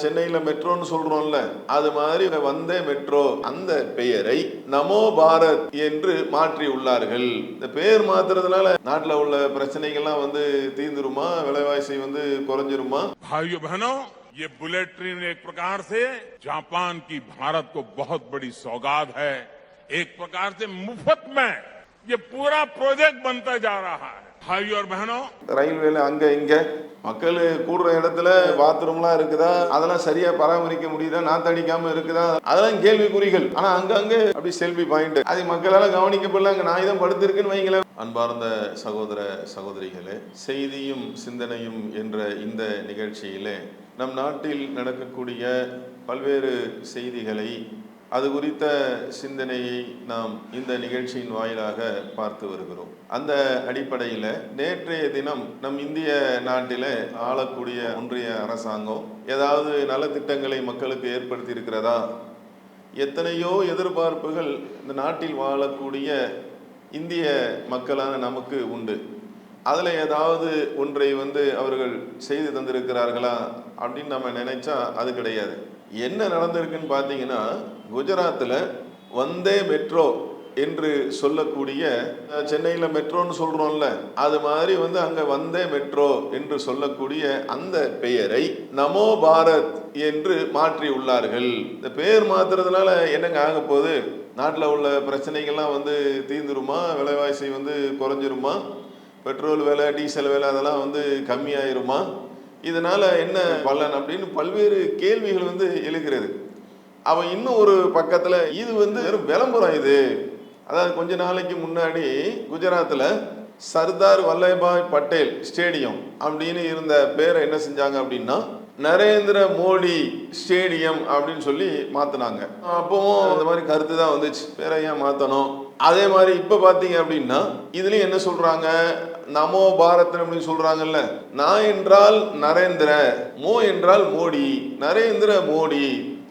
சென்னையில மெட்ரோன்னு சொல்றோம்ல அது மாதிரி வந்தே மெட்ரோ அந்த பெயரை நமோ பாரத் என்று மாற்றி உள்ளார்கள் இந்த பெயர் மாத்துறதுனால நாட்டுல உள்ள பிரச்சனைகள்லாம் வந்து தீர்ந்துருமா விலைவாசி வந்து குறைஞ்சிருமா भाइयों बहनों ये बुलेट ट्रेन एक प्रकार से जापान की भारत को बहुत बड़ी सौगात है एक प्रकार से मुफ्त में ये पूरा प्रोजेक्ट बनता जा रहा है भाइयों और बहनों ரயில்வேல அங்க இங்க மக்கள் கூடுற இடத்துல பாத்ரூம்லாம் இருக்குதா அதெல்லாம் சரியா பராமரிக்க முடியுதா நாத்தடிக்காம இருக்குதா அதெல்லாம் கேள்விக்குறிகள் ஆனா அங்கங்க அப்படி செல்ஃபி பாயிண்ட் அது மக்களால கவனிக்கப்படல அங்க நாய் தான் படுத்திருக்குன்னு வைங்களேன் அன்பார்ந்த சகோதர சகோதரிகளே செய்தியும் சிந்தனையும் என்ற இந்த நிகழ்ச்சியிலே நம் நாட்டில் நடக்கக்கூடிய பல்வேறு செய்திகளை அது குறித்த சிந்தனையை நாம் இந்த நிகழ்ச்சியின் வாயிலாக பார்த்து வருகிறோம். அந்த அடிப்படையில் நேற்றைய தினம் நம் இந்திய நாட்டில் ஆளக்கூடிய ஒன்றிய அரசாங்கம் ஏதாவது நலத்திட்டங்களை மக்களுக்கு ஏற்படுத்தி இருக்கிறதா எத்தனையோ எதிர்பார்ப்புகள் இந்த நாட்டில் வாழக்கூடிய இந்திய மக்களான நமக்கு உண்டு. அதில் ஏதாவது ஒன்றை வந்து அவர்கள் செய்து தந்திருக்கிறார்களா அப்படின்னு நம்ம நினைச்சா அது கிடையாது. என்ன நடந்திருக்குன்னு பார்த்தீங்கன்னா குஜராத்தில் வந்தே மெட்ரோ என்று சொல்லக்கூடிய சென்னையில் மெட்ரோன்னு சொல்கிறோம்ல அது மாதிரி வந்து அங்கே வந்தே மெட்ரோ என்று சொல்லக்கூடிய அந்த பெயரை நமோ பாரத் என்று மாற்றி உள்ளார்கள். இந்த பெயர் மாற்றுறதுனால என்னங்க ஆக போகுது? நாட்டில் உள்ள பிரச்சனைகள்லாம் வந்து தீர்ந்துருமா விலைவாசி வந்து குறைஞ்சிருமா? பெட்ரோல் விலை டீசல் விலை அதெல்லாம் வந்து கம்மியாயிருமா? இதனால என்ன பலன் அப்படின்னு பல்வேறு கேள்விகள் வந்து எழுகிறது. அவன் இன்னும் ஒரு பக்கத்துல இது வந்து வெறும் விளம்பரம் இது. அதாவது கொஞ்ச நாளைக்கு முன்னாடி குஜராத்தில் சர்தார் வல்லபாய் பட்டேல் ஸ்டேடியம் அப்படின்னு இருந்த பேரை என்ன செஞ்சாங்க அப்படின்னா நரேந்திர மோடி ஸ்டேடியம் அப்படின்னு சொல்லி மாத்தினாங்க. அப்பவும் அந்த மாதிரி கருத்து தான் வந்துச்சு. பேரை ஏன் மாத்தணும்? அதே மாதிரி இப்ப பாத்தீங்க அப்படின்னா இதுலயும் என்ன சொல்றாங்க? நமோ பாரத் அப்படின்னு சொல்றாங்கல்ல. நான் என்றால் நரேந்திர மோ என்றால் மோடி நரேந்திர மோடி.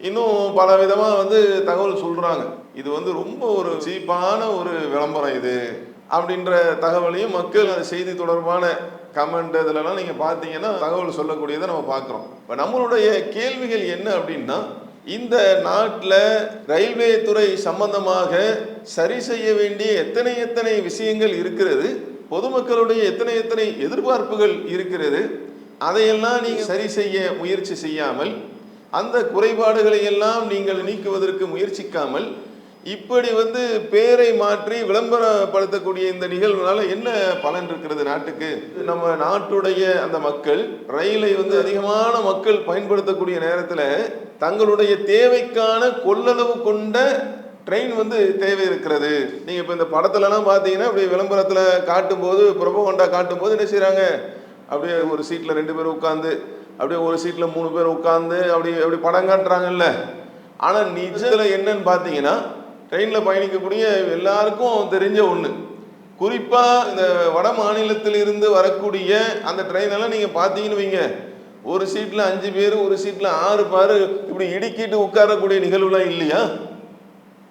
இன்னும் பல விதமா வந்து தகவல் சொல்றாங்க. இது வந்து ரொம்ப ஒரு சீப்பான ஒரு விளம்பரம் இது அப்படின்ற தகவலையும் மக்கள் அந்த செய்தி தொடர்பான கமெண்ட் இதுலலாம் நீங்க பார்த்தீங்கன்னா தகவல் சொல்லக்கூடியதை நம்ம பார்க்குறோம் இப்போ நம்மளுடைய கேள்விகள் என்ன அப்படின்னா இந்த நாட்டில் ரயில்வே துறை சம்பந்தமாக சரி செய்ய வேண்டிய எத்தனை எத்தனை விஷயங்கள் இருக்கிறது பொதுமக்களுடைய எத்தனை எத்தனை எதிர்பார்ப்புகள் இருக்கிறது அதையெல்லாம் நீங்கள் சரி செய்ய முயற்சி செய்யாமல் அந்த குறைபாடுகளை எல்லாம் நீங்கள் நீக்குவதற்கு முயற்சிக்காமல் இப்படி வந்து பேரை மாற்றி விளம்பரப்படுத்தக்கூடிய இந்த நிகழ்வுனால என்ன பலன் இருக்கிறது நாட்டுக்கு? நம்ம நாட்டுடைய அந்த மக்கள் ரயிலை வந்து அதிகமான மக்கள் பயன்படுத்தக்கூடிய நேரத்தில் தங்களுடைய தேவைக்கான கொள்ளளவு கொண்ட ட்ரெயின் வந்து தேவை இருக்கிறது. நீங்க இப்ப இந்த படத்துலலாம் பார்த்தீங்கன்னா அப்படி விளம்பரத்துல காட்டும்போது காட்டும் காட்டும்போது என்ன செய்கிறாங்க அப்படியே ஒரு சீட்ல ரெண்டு பேர் உட்காந்து அப்படியே ஒரு சீட்ல மூணு பேர் உட்காந்து அப்படி அப்படி படம் காட்டுறாங்கல்ல. ஆனா நிஜத்துல என்னன்னு பார்த்தீங்கன்னா ட்ரெயினில் பயணிக்கக்கூடிய எல்லாருக்கும் தெரிஞ்ச ஒன்று குறிப்பாக இந்த வட மாநிலத்தில் இருந்து வரக்கூடிய அந்த ட்ரெயினெல்லாம் நீங்கள் பார்த்தீங்கன்னு வைங்க. ஒரு சீட்டில் அஞ்சு பேர் ஒரு சீட்டில் ஆறு பேர் இப்படி இடுக்கிட்டு உட்காரக்கூடிய நிகழ்வுலாம் இல்லையா?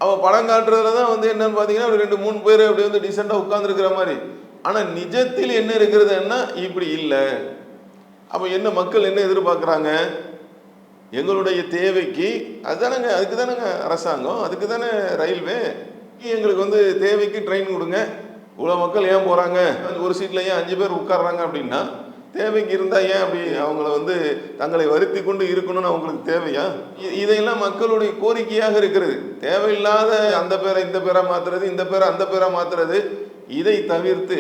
அவள் படம் காட்டுறதுல தான் வந்து என்னன்னு பார்த்தீங்கன்னா அப்படி ரெண்டு மூணு பேர் அப்படி வந்து டீசெண்டாக உட்காந்துருக்கிற மாதிரி. ஆனால் நிஜத்தில் என்ன இருக்கிறதுன்னா இப்படி இல்லை. அப்போ என்ன மக்கள் என்ன எதிர்பார்க்குறாங்க? எங்களுடைய தேவைக்கு அதுதானங்க அதுக்கு தானேங்க அரசாங்கம் அதுக்கு தானே ரயில்வே. எங்களுக்கு வந்து தேவைக்கு ட்ரெயின் கொடுங்க. இவ்வளோ மக்கள் ஏன் போகிறாங்க ஒரு சீட்டில் ஏன் அஞ்சு பேர் உட்கார்றாங்க அப்படின்னா தேவைக்கு இருந்தால் ஏன் அப்படி அவங்கள வந்து தங்களை வருத்தி கொண்டு இருக்கணும்னு அவங்களுக்கு தேவையா? இதையெல்லாம் மக்களுடைய கோரிக்கையாக இருக்கிறது. தேவையில்லாத அந்த பேரை இந்த பேரை மாற்றுறது இந்த பேரை அந்த பேரை மாற்றுறது இதை தவிர்த்து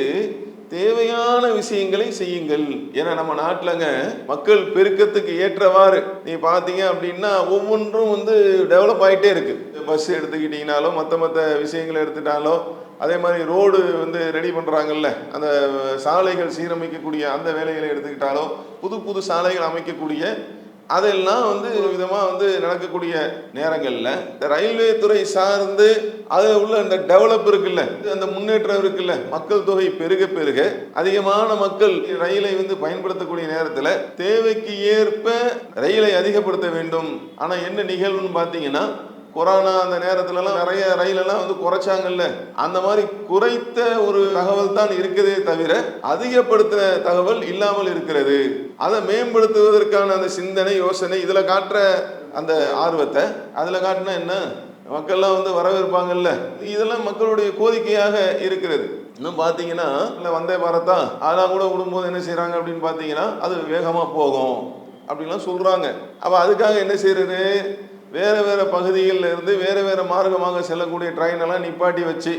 தேவையான விஷயங்களை செய்யுங்கள். ஏன்னா நம்ம நாட்டிலங்க மக்கள் பெருக்கத்துக்கு ஏற்றவாறு நீ பார்த்தீங்க அப்படின்னா ஒவ்வொன்றும் வந்து டெவலப் ஆகிட்டே இருக்கு. பஸ் எடுத்துக்கிட்டீங்கனாலோ மற்ற மற்ற விஷயங்களை எடுத்துட்டாலும் அதே மாதிரி ரோடு வந்து ரெடி பண்ணுறாங்கல்ல அந்த சாலைகள் சீரமைக்கக்கூடிய அந்த வேலைகளை எடுத்துக்கிட்டாலோ புது புது சாலைகள் அமைக்கக்கூடிய அதெல்லாம் வந்து ஒரு விதமாக வந்து நடக்கக்கூடிய நேரங்களில் இந்த ரயில்வே துறை சார்ந்து அதில் உள்ள அந்த டெவலப் இருக்குல்ல அந்த முன்னேற்றம் இருக்குல்ல மக்கள் தொகை பெருக பெருக அதிகமான மக்கள் ரயிலை வந்து பயன்படுத்தக்கூடிய நேரத்தில் தேவைக்கு ஏற்ப ரயிலை அதிகப்படுத்த வேண்டும். ஆனால் என்ன நிகழ்வுன்னு பார்த்தீங்கன்னா கொரோனா அந்த நேரத்துலலாம் நிறைய ரயிலெல்லாம் வந்து குறைச்சாங்கல்ல அந்த மாதிரி குறைத்த ஒரு தகவல் தான் இருக்குதே தவிர அதிகப்படுத்தின தகவல் இல்லாமல் இருக்கிறது. அதை மேம்படுத்துவதற்கான அந்த சிந்தனை யோசனை இதில் காட்டுற அந்த ஆர்வத்தை அதில் காட்டினா என்ன? மக்கள்லாம் வந்து வரவேற்பாங்கல்ல. இதெல்லாம் மக்களுடைய கோரிக்கையாக இருக்கிறது. இன்னும் பார்த்தீங்கன்னா இல்லை வந்தே பாரத்தா அதெல்லாம் கூட விடும்போது என்ன செய்கிறாங்க அப்படின்னு பார்த்தீங்கன்னா அது வேகமாக போகும் அப்படின்லாம் சொல்கிறாங்க. அப்போ அதுக்காக என்ன செய்கிறது? வேறு வேறு பகுதிகளில் இருந்து வேறு வேறு மார்க்கமாக செல்லக்கூடிய ட்ரெயினெல்லாம் நிப்பாட்டி வச்சு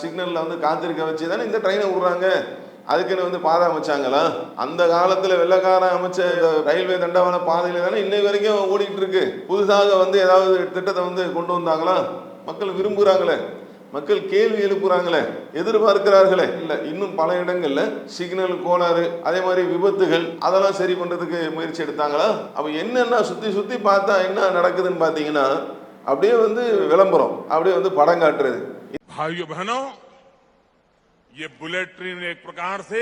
சிக்னலில் வந்து காத்திருக்க வச்சு தானே இந்த ட்ரெயினை விட்றாங்க. அதுக்குன்னு வந்து பாதை அமைச்சாங்களா? அந்த காலத்தில் வெள்ளக்காரன் அமைச்ச ரயில்வே தண்டவாள பாதையில் தானே இன்னை வரைக்கும் ஓடிக்கிட்டு இருக்கு. புதுசாக வந்து ஏதாவது திட்டத்தை வந்து கொண்டு வந்தாங்களா? மக்கள் விரும்புகிறாங்களே மக்கள் கேள்வி எழுப்புறாங்களே. எதிர்பார்க்கிறார்களே. இல்லை இன்னும் பல இடங்களில் சிக்னல் கோளாறு அதே மாதிரி விபத்துகள் அதெல்லாம் சரி பண்ணுறதுக்கு முயற்சி எடுத்தாங்களா? அப்போ என்னென்ன சுற்றி சுற்றி பார்த்தா என்ன நடக்குதுன்னு பார்த்தீங்கன்னா அப்படியே வந்து விளம்பரம் அப்படியே வந்து படம் காட்டுறது. ये बुलेट ट्रेन एक प्रकार से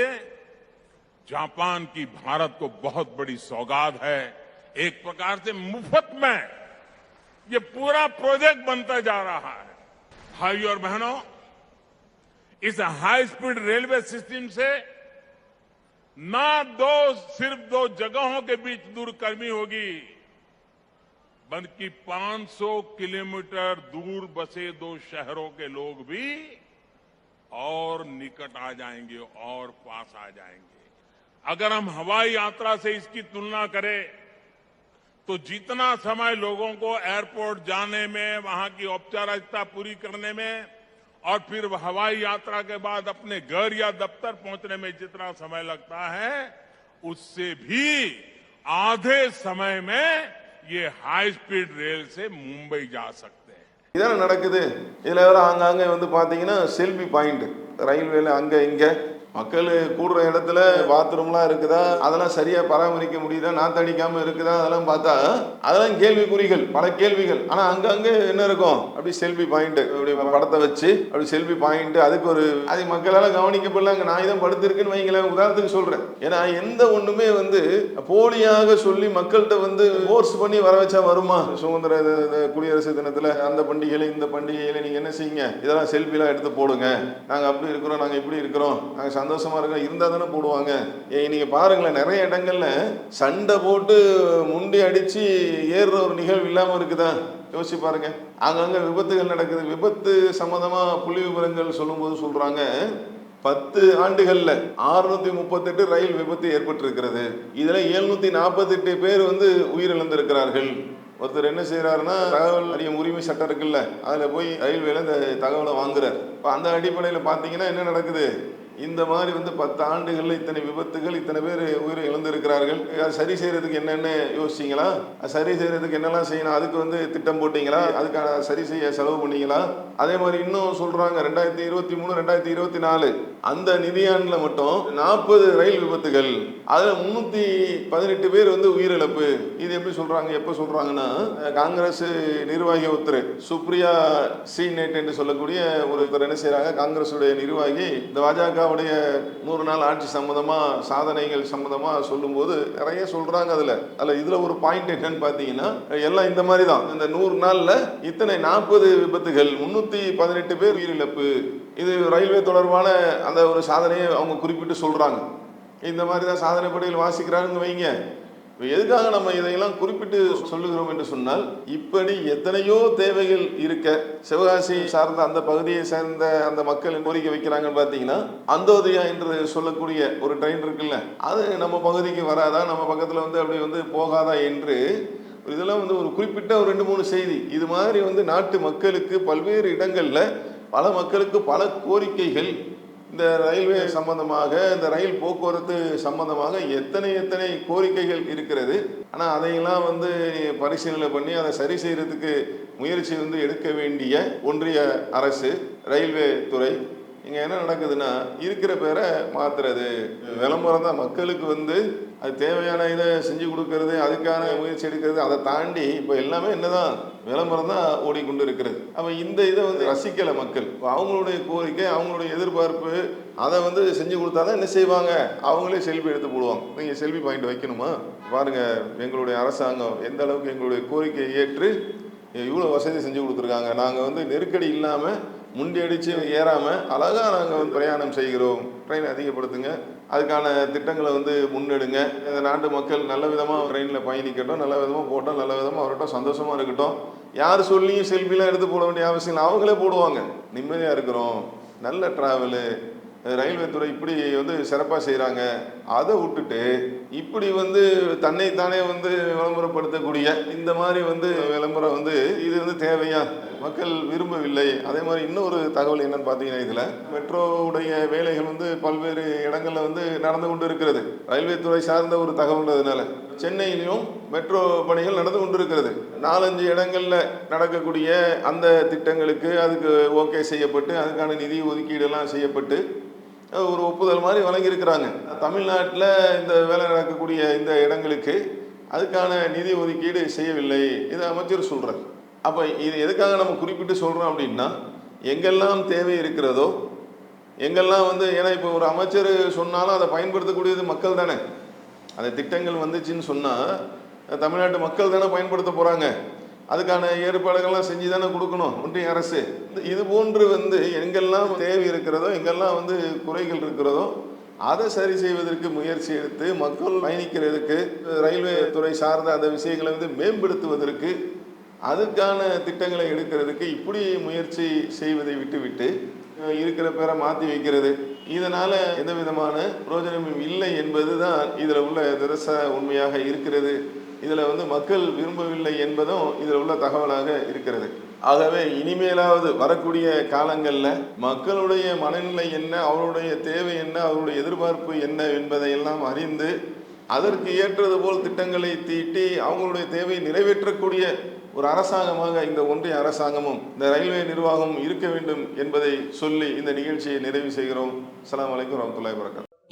जापान की भारत को बहुत बड़ी सौगात है। एक प्रकार से मुफ़्त में ये पूरा प्रोजेक्ट बनता जा रहा है। भाइयों और बहनों, इस हाई स्पीड रेलवे सिस्टम से ना दो, सिर्फ़ दो जगहों के बीच दूरकर्मी होगी, बल्कि 500 किलोमीटर दूर बसे दो शहरों के लोग भी और निकट आ जाएँगे और पास आ जाएँगे। अगर हम हवाई यात्रा से इसकी तुलना करें तो जितना समय लोगों को एयरपोर्ट जाने में, वहाँ की औपचारिकता पूरी करने में, और फिर हवाई यात्रा के बाद अपने घर या दफ्तर पहुँचने में जितना समय लगता है, उससे भी आधे समय में ये हाई स्पीड रेल से मुंबई जा सकते இதான நடக்குது? இதில் வேற ஆங்காங்கே வந்து பார்த்தீங்கன்னா செல்ஃபி பாயிண்ட்டு ரயில்வேல அங்கே இங்கே மக்கள் கூடுற இடத்துல பாத்ரூம்லாம் இருக்குதா? அதெல்லாம் சரியாக பராமரிக்க முடியுதா? நாத்தடிக்காமல் இருக்குதா? அதெல்லாம் பார்த்தா அதெல்லாம் கேள்விக்குறிகள் பல கேள்விகள். ஆனால் அங்கங்கே என்ன இருக்கும்? அப்படி செல்ஃபி பாயிண்ட்டு அப்படி படத்தை வச்சு அப்படி செல்ஃபி பாயிண்ட் அதுக்கு ஒரு அது மக்களால் கவனிக்கப்படல. நான் இதான் படுத்திருக்குன்னு வைங்களேன் உதாரணத்துக்கு சொல்கிறேன் ஏன்னா எந்த ஒன்றுமே வந்து போலியாக சொல்லி மக்கள்கிட்ட வந்து ஃபோர்ஸ் பண்ணி வர வச்சா வருமா? சுதந்திர குடியரசு தினத்தில் அந்த பண்டிகையில் இந்த பண்டிகையில் நீங்கள் என்ன செய்யுங்க? இதெல்லாம் செல்ஃபிலாம் எடுத்து போடுங்க. நாங்கள் அப்படி இருக்கிறோம் நாங்கள் இப்படி இருக்கிறோம். நாங்கள் சந்தோஷமாக இருக்கோம் இருந்தால் தானே போடுவாங்க. ஏ நீங்கள் பாருங்களேன் நிறைய இடங்களில் சண்டை போட்டு முண்டி அடித்து ஏறுற ஒரு நிகழ்வு இல்லாமல் இருக்குதா? யோசிச்சு பாருங்க. அங்கங்கே விபத்துகள் நடக்குது. விபத்து சம்மந்தமாக புள்ளி விவரங்கள் சொல்லும்போது சொல்கிறாங்க பத்து ஆண்டுகளில் ஆறுநூத்தி முப்பத்தெட்டு ரயில் விபத்து ஏற்பட்டிருக்கிறது. இதில் எழுநூத்தி நாற்பத்தெட்டு பேர் வந்து உயிரிழந்திருக்கிறார்கள். ஒருத்தர் என்ன செய்கிறாருன்னா தகவல் அறியும் உரிமை சட்டம் இருக்குல்ல அதில் போய் ரயில்வேல இந்த தகவலை வாங்குறார். இப்போ அந்த அடிப்படையில் பார்த்தீங்கன்னா என்ன நடக்குது? இந்த மாதிரி வந்து பத்து ஆண்டுகளில் இத்தனை விபத்துகள் இத்தனை பேர் உயிரை இழந்திருக்கிறார்கள். அது சரி செய்யறதுக்கு என்னென்ன யோசிச்சீங்களா? அது சரி செய்யறதுக்கு என்னெல்லாம் செய்யணும்? அதுக்கு வந்து திட்டம் போட்டிங்களா? அதுக்கான சரி செய்ய செலவு பண்ணீங்களா? அதே மாதிரி இன்னும் சொல்றாங்க ரெண்டாயிரத்தி இருபத்தி மூணு ரெண்டாயிரத்தி இருபத்தி நாலு. அந்த நிதியாண்டில் மட்டும் நாற்பது ரயில் விபத்துகள் அதில் முந்நூற்றி பதினெட்டு பேர் வந்து உயிரிழப்பு. இது எப்படி சொல்கிறாங்க எப்போ சொல்கிறாங்கன்னா காங்கிரஸ் நிர்வாகி ஒருத்தர் சுப்ரியா சி என்று சொல்லக்கூடிய ஒருத்தர் என்ன செய்கிறாங்க காங்கிரஸுடைய நிர்வாகி இந்த பாஜகவுடைய நூறு நாள் ஆட்சி சம்மந்தமாக சாதனைகள் சம்மந்தமாக சொல்லும்போது நிறைய சொல்கிறாங்க அதில். அதில் இதில் ஒரு பாயிண்ட் என்னன்னு பார்த்தீங்கன்னா எல்லாம் இந்த மாதிரி தான் இந்த நூறு நாளில் இத்தனை நாற்பது விபத்துகள் முந்நூற்றி பதினெட்டு பேர் உயிரிழப்பு. இது ரயில்வே தொடர்பான அந்த ஒரு சாதனையை அவங்க குறிப்பிட்டு சொல்கிறாங்க இந்த மாதிரி தான் சாதனை படையில் வாசிக்கிறாருன்னு வைங்க. எதுக்காக நம்ம இதையெல்லாம் குறிப்பிட்டு சொல்லுகிறோம் என்று சொன்னால் இப்படி எத்தனையோ தேவைகள் இருக்க சிவகாசி சார்ந்த அந்த பகுதியை சேர்ந்த அந்த மக்கள் கோரிக்கை வைக்கிறாங்கன்னு பார்த்தீங்கன்னா அந்தோதயா என்று சொல்லக்கூடிய ஒரு ட்ரெயின் இருக்குல்ல அது நம்ம பகுதிக்கு வராதா நம்ம பக்கத்தில் வந்து அப்படி வந்து போகாதா என்று இதெல்லாம் வந்து ஒரு குறிப்பிட்ட ஒரு ரெண்டு மூணு செய்தி. இது மாதிரி வந்து நாட்டு மக்களுக்கு பல்வேறு இடங்களில் பல மக்களுக்கு பல கோரிக்கைகள். இந்த ரயில்வே சம்பந்தமாக இந்த ரயில் போக்குவரத்து சம்பந்தமாக எத்தனை எத்தனை கோரிக்கைகள் இருக்கிறது. ஆனால் அதையெல்லாம் வந்து பரிசீலனை பண்ணி அதை சரி செய்கிறதுக்கு முயற்சி வந்து எடுக்க வேண்டிய ஒன்றிய அரசு ரயில்வே துறை இங்கே என்ன நடக்குதுன்னா இருக்கிற பேரை மாத்துறது. விளம்பரம் தான். மக்களுக்கு வந்து அது தேவையான இதை செஞ்சு கொடுக்கறது அதுக்கான முயற்சி எடுக்கிறது அதை தாண்டி இப்போ எல்லாமே என்னதான் விளம்பரம் தான் ஓடிக்கொண்டு இருக்கிறது. அப்போ இந்த இதை வந்து ரசிக்கலை மக்கள். அவங்களுடைய கோரிக்கை அவங்களுடைய எதிர்பார்ப்பு அதை வந்து செஞ்சு கொடுத்தா தான் என்ன செய்வாங்க? அவங்களே செல்ஃபி எடுத்து போடுவாங்க. நீங்கள் செல்ஃபி பாயிண்ட் வைக்கணுமா? பாருங்கள் எங்களுடைய அரசாங்கம் எந்த அளவுக்கு எங்களுடைய கோரிக்கையை ஏற்று இவ்வளோ வசதி செஞ்சு கொடுத்துருக்காங்க. நாங்கள் வந்து நெருக்கடி இல்லாமல் முண்டி அடித்து ஏறாமல் அழகாக நாங்கள் வந்து பிரயாணம் செய்கிறோம். ட்ரெயின் அதிகப்படுத்துங்க. அதுக்கான திட்டங்களை வந்து முன்னெடுங்க. இந்த நாட்டு மக்கள் நல்ல விதமாக ட்ரெயினில் பயணிக்கட்டும் நல்ல விதமாக போட்டோம் நல்ல விதமாக வரட்டும் சந்தோஷமாக இருக்கட்டும். யார் சொல்லியும் செல்ஃபிலாம் எடுத்து போட வேண்டிய அவசியம் இல்லை. அவங்களே போடுவாங்க. நிம்மதியாக இருக்கிறோம். நல்ல ட்ராவலு ரயில்வே துறை இப்படி வந்து சிறப்பாக செய்கிறாங்க அதை விட்டுட்டு இப்படி வந்து தன்னைத்தானே வந்து விளம்பரப்படுத்தக்கூடிய இந்த மாதிரி வந்து விளம்பரம் வந்து இது வந்து தேவையா? மக்கள் விரும்பவில்லை. அதே மாதிரி இன்னொரு தகவல் என்னன்னு பார்த்தீங்கன்னா இதில் மெட்ரோவுடைய வேலைகள் வந்து பல்வேறு இடங்களில் வந்து நடந்து கொண்டு இருக்கிறது ரயில்வே துறை சார்ந்த ஒரு தகவல்ன்றதுனால சென்னையிலும் மெட்ரோ பணிகள் நடந்து கொண்டிருக்கிறது. நாலஞ்சு இடங்களில் நடக்கக்கூடிய அந்த திட்டங்களுக்கு அதுக்கு ஓகே செய்யப்பட்டு அதுக்கான நிதி ஒதுக்கீடெல்லாம் செய்யப்பட்டு ஒரு ஒப்புதல் மாதிரி வழங்கியிருக்கிறாங்க. தமிழ்நாட்டில் இந்த வேலை நடக்கக்கூடிய இந்த இடங்களுக்கு அதுக்கான நிதி ஒதுக்கீடு செய்யவில்லை. இதை அமைச்சர் சொல்கிறார் அப்போ இது எதுக்காக நம்ம குறிப்பிட்டு சொல்கிறோம் அப்படின்னா எங்கெல்லாம் தேவை இருக்கிறதோ எங்கெல்லாம் வந்து ஏன்னா இப்போ ஒரு அமைச்சர் சொன்னாலும் அதை பயன்படுத்தக்கூடியது மக்கள் தானே. அந்த திட்டங்கள் வந்துச்சுன்னு சொன்னால் தமிழ்நாட்டு மக்கள் தானே பயன்படுத்த போகிறாங்க அதுக்கான ஏற்பாடுகள்லாம் செஞ்சு தானே கொடுக்கணும் ஒன்றிய அரசு. இந்த- இது போன்று வந்து எங்கெல்லாம் தேவை இருக்கிறதோ எங்கெல்லாம் வந்து குறைகள் இருக்கிறதோ அதை சரி செய்வதற்கு முயற்சி எடுத்து மக்கள் பயணிக்கிறதுக்கு ரயில்வே துறை சார்ந்த அந்த விஷயங்களை வந்து மேம்படுத்துவதற்கு அதுக்கான திட்டங்களை எடுக்கிறதுக்கு இப்படி முயற்சி செய்வதை விட்டுவிட்டு இருக்கிற பேரை மாற்றி வைக்கிறது. இதனால் எந்த விதமான பிரயோஜனமும் இல்லை என்பது தான் இதில் உள்ள நிரச உண்மையாக இருக்கிறது. இதில் வந்து மக்கள் விரும்பவில்லை என்பதும் இதில் உள்ள தகவலாக இருக்கிறது. ஆகவே இனிமேலாவது வரக்கூடிய காலங்களில் மக்களுடைய மனநிலை என்ன அவருடைய தேவை என்ன அவருடைய எதிர்பார்ப்பு என்ன என்பதையெல்லாம் அறிந்து அதற்கு ஏற்றது போல் திட்டங்களை தீட்டி அவங்களுடைய தேவையை நிறைவேற்றக்கூடிய ஒரு அரசாங்கமாக இந்த ஒன்றிய அரசாங்கமும் இந்த ரயில்வே நிர்வாகமும் இருக்க வேண்டும் என்பதை சொல்லி இந்த நிகழ்ச்சியை நிறைவு செய்கிறோம். அலாம் வலைக்கம் வரமத்துல்லாஹி வரகாத்துஹு